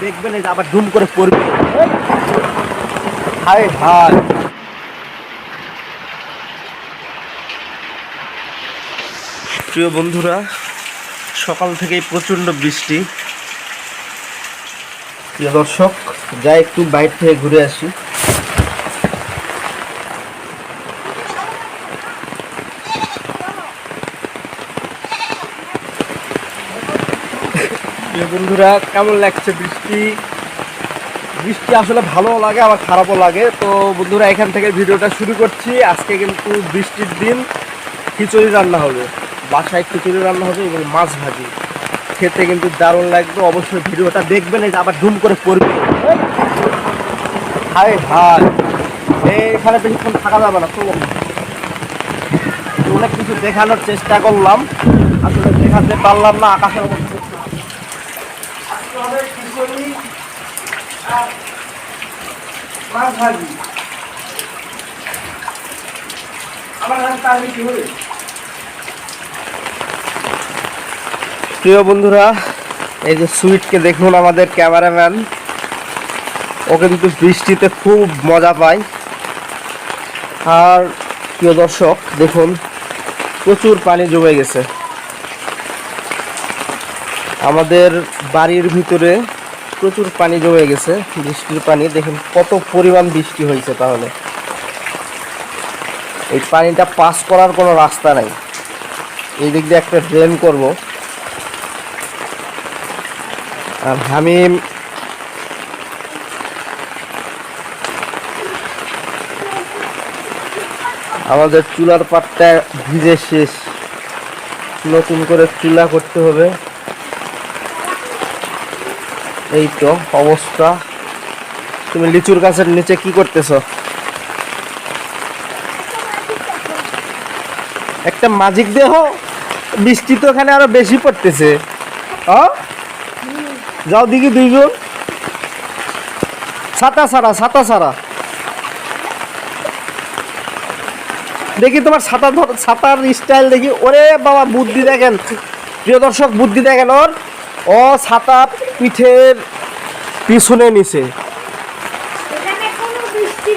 দেখবেন এই আবার ধুম করে পড়বে। হায় হায়। প্রিয় বন্ধুরা, সকাল থেকেই প্রচণ্ড বৃষ্টি। প্রিয় দর্শক, যাই একটু বাইরে থেকে ঘুরে আসি। বন্ধুরা, কেমন লাগছে বৃষ্টি? বৃষ্টি আসলে ভালো লাগে, আবার খারাপও লাগে। তো বন্ধুরা, এখান থেকে ভিডিওটা শুরু করছি। আজকে কিন্তু বৃষ্টির দিন, খিচুড়ি রান্না হবে। বাসায় খিচুড়ি রান্না হবে এবং মাছ ভাজি। খেতে কিন্তু দারুণ লাগবে। অবশ্যই ভিডিওটা দেখবেন যে আবার ধুম করে পড়বে। হায় হায়! এখানে বেশিক্ষণ থাকা যাবে না তো অনেক কিছু দেখানোর চেষ্টা করলাম। আসলে দেখাতে পারলাম না, আকাশের মধ্যে আর মাছ ভাজি। আমার হাতে তার প্রিয় বন্ধুরা, এই যে সুইটকে দেখুন আমাদের ক্যামেরাম্যান। ও কিন্তু বৃষ্টিতে খুব মজা পায়। আর প্রিয় দর্শক, দেখুন, প্রচুর পানি জমে গেছে। আমাদের বাড়ির ভিতরে প্রচুর পানি জমে গেছে, বৃষ্টির পানি। দেখুন কত পরিমাণ বৃষ্টি হয়েছে তাহলে। এই পানিটা পাস করার কোনো রাস্তা নাই। এই দিক দিয়ে একটা ড্রেন করব। আর আমি আমাদের চুলার পাটটা ভিজে শেষ। নতুন করে চুলা করতে হবে। এই তো অবস্থা। তুমি লিচুর গাছের নিচে কি করতেছ? একটা মাজিক দেহ? বৃষ্টি তো এখানে আরও বেশি পড়তেছে। যাও দেখি দুইজন। ছাতা সারা ছাতা সারা দেখি তোমার ছাতা ছাতার স্টাইল দেখি। ওরে বাবা, বুদ্ধি দেখেন। প্রিয় দর্শক, বুদ্ধি দেখেন ওর। ও ছাতা পিঠের পিছনে নিছে এখানে কোনো বৃষ্টি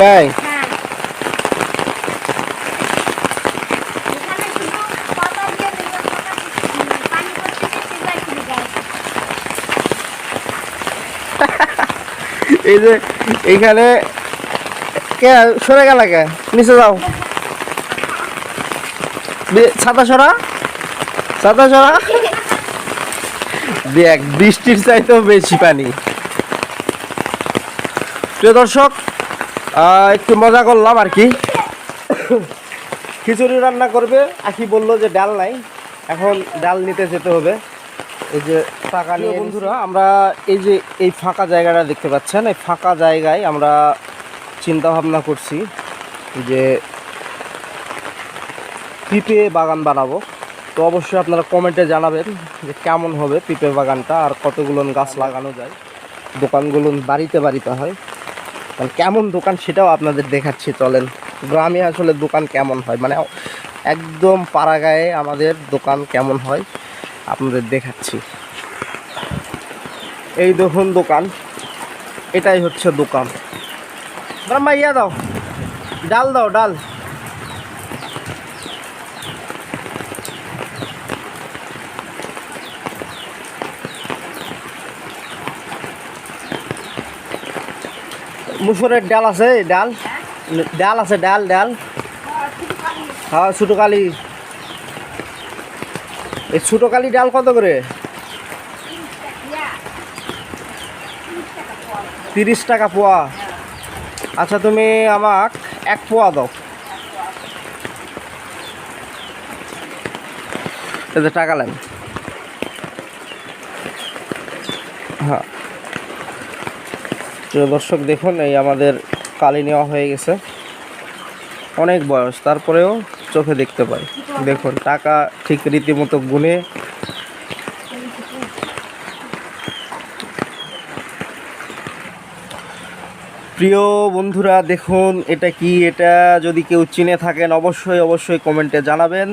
নেই? হ্যাঁ। এই যে এইখানে কে সরে গেল কে? নিচে যাও। ছাতা সরা। ছাতা সরা। দেখ বৃষ্টির চাইতেও বেশি পানি। প্রিয় দর্শক একটু মজা করলাম আর কি। খিচুড়ি রান্না করবে। আখি বলল যে ডাল নাই। এখন ডাল নিতে যেতে হবে। এই যে টাকা নিয়ে বন্ধুরা আমরা এই যে এই ফাঁকা জায়গাটা দেখতে পাচ্ছেন এই ফাঁকা জায়গায় আমরা চিন্তা ভাবনা করছি যে পিপে বাগান বানাবো। তো অবশ্যই আপনারা কমেন্টে জানাবেন যে কেমন হবে পিপে বাগানটা আর কতগুলো গাছ লাগানো যায়। দোকানগুলো বাড়িতে বাড়িতে হয়। কারণ কেমন দোকান সেটাও আপনাদের দেখাচ্ছি, চলেন। গ্রামে আসলে দোকান কেমন হয়? মানে একদম পাড়া গায়ে আমাদের দোকান কেমন হয় আপনাদের দেখাচ্ছি। এই দেখুন দোকান। এটাই হচ্ছে দোকান। ব্রহ্মা, ইয়া দাও। ডাল দাও, ডাল। মুসুরের ডাল আছে ডাল। ডাল আছে, ডাল ডাল। হ্যাঁ ছোটো কালি এই ছোটো কালি ডাল কত করে? তিরিশ টাকা পোয়া। আচ্ছা তুমি আমাক এক পোয়া দাও। এতে টাকা লাগে হ্যাঁ। প্রিয় দর্শক, দেখুন, এই আমাদের কালি নেওয়া হয়ে গেছে। অনেক বয়স, তারপরেও চোখে দেখতে পাই। দেখুন, টাকা ঠিক রীতিমতো গুনে। প্রিয় বন্ধুরা, দেখুন, এটা কি? এটা যদি কেউ চিনে থাকেন, অবশ্যই অবশ্যই কমেন্টে জানাবেন।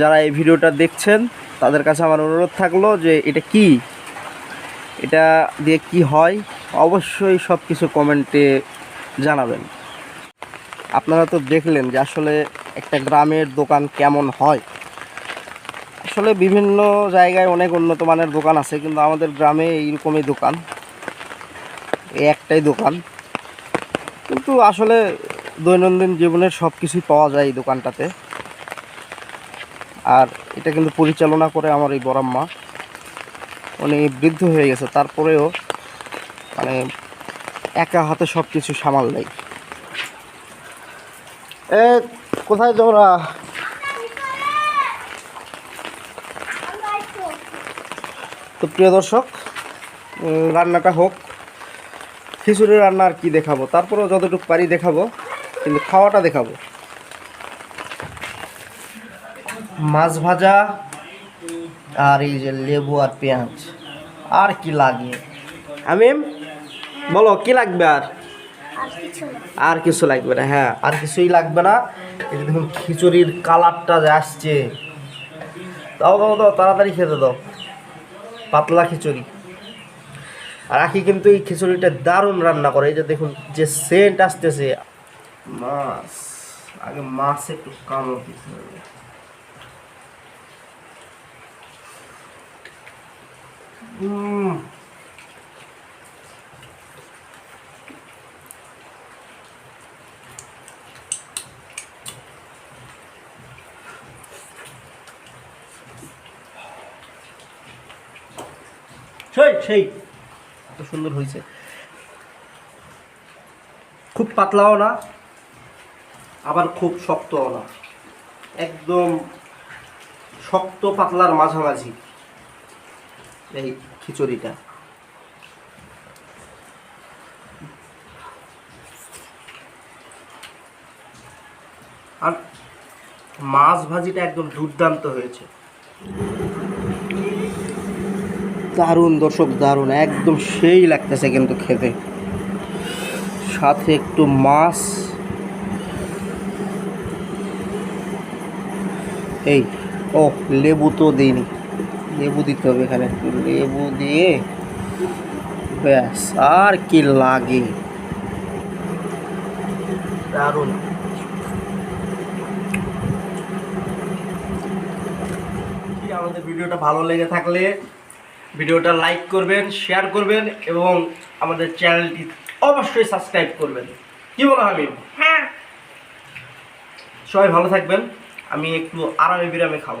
যারা এই ভিডিওটা দেখছেন, তাদের কাছে আমার অনুরোধ থাকল যে, এটা কি? এটা দিয়ে কি হয়? অবশ্যই সব কিছু কমেন্টে জানাবেন। আপনারা তো দেখলেন যে আসলে একটা গ্রামের দোকান কেমন হয়। আসলে বিভিন্ন জায়গায় অনেক উন্নত মানের দোকান আছে, কিন্তু আমাদের গ্রামে এইরকমই দোকান। এই একটাই দোকান। কিন্তু আসলে দৈনন্দিন জীবনের সব কিছুই পাওয়া যায় এই দোকানটাতে। আর এটা কিন্তু পরিচালনা করে আমার এই বড়াম্মা উনি বৃদ্ধ হয়ে গেছে, তারপরেও মানে একা হাতে সব কিছু সামাল নেই এ, কোথায় তোমরা? তো প্রিয় দর্শক রান্নাটা হোক, খিচুড়ি রান্না আর কি দেখাবো? তারপরেও যতটুকু পারি দেখাবো, কিন্তু খাওয়াটা দেখাবো। মাছ ভাজা আর এই যে লেবু আর পেঁয়াজ, আর কি লাগে? আমি বলো কি লাগবে আর? আর কিছু লাগবে না হ্যাঁ আর কিছুই লাগবে না। এই যে দেখুন খিচুড়ির কালারটা যে আসছে। দাও দাও দাও তাড়াতাড়ি খেতে দাও। পাতলা খিচুড়ি। আর আখি কিন্তু এই খিচুড়িটা দারুণ রান্না করে। এই যে দেখুন যে সেন্ট আসতেছে। মাছ আগে মাছ একটু কামড় দিতে হবে। উম সেই সেই। এত সুন্দর হয়েছে। খুব পাতলাও না আবার খুব শক্তও না। একদম শক্ত পাতলার মাঝামাঝি এই খিচুড়িটা। আর মাছ ভাজিটা একদম দুর্দান্ত হয়েছে। দারুণ, দর্শক, দারুণ। একদম সেই লাগতেছে কিন্তু খেতে। সাথে একটু মাছ। এই, ও, লেবু তো দিইনি। লেবু দিতে হবে এখানে। লেবু দিয়ে, ব্যাস, আর কি লাগে। দারুণ। আমাদের ভিডিওটা ভালো লেগে থাকলে ভিডিওটা লাইক করবেন শেয়ার করবেন এবং আমাদের চ্যানেলটি অবশ্যই সাবস্ক্রাইব করবেন। কি বলো আমি হ্যাঁ। সবাই ভালো থাকবেন। আমি একটু আরামে বিরামে খাব।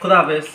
খুদা হাফেজ।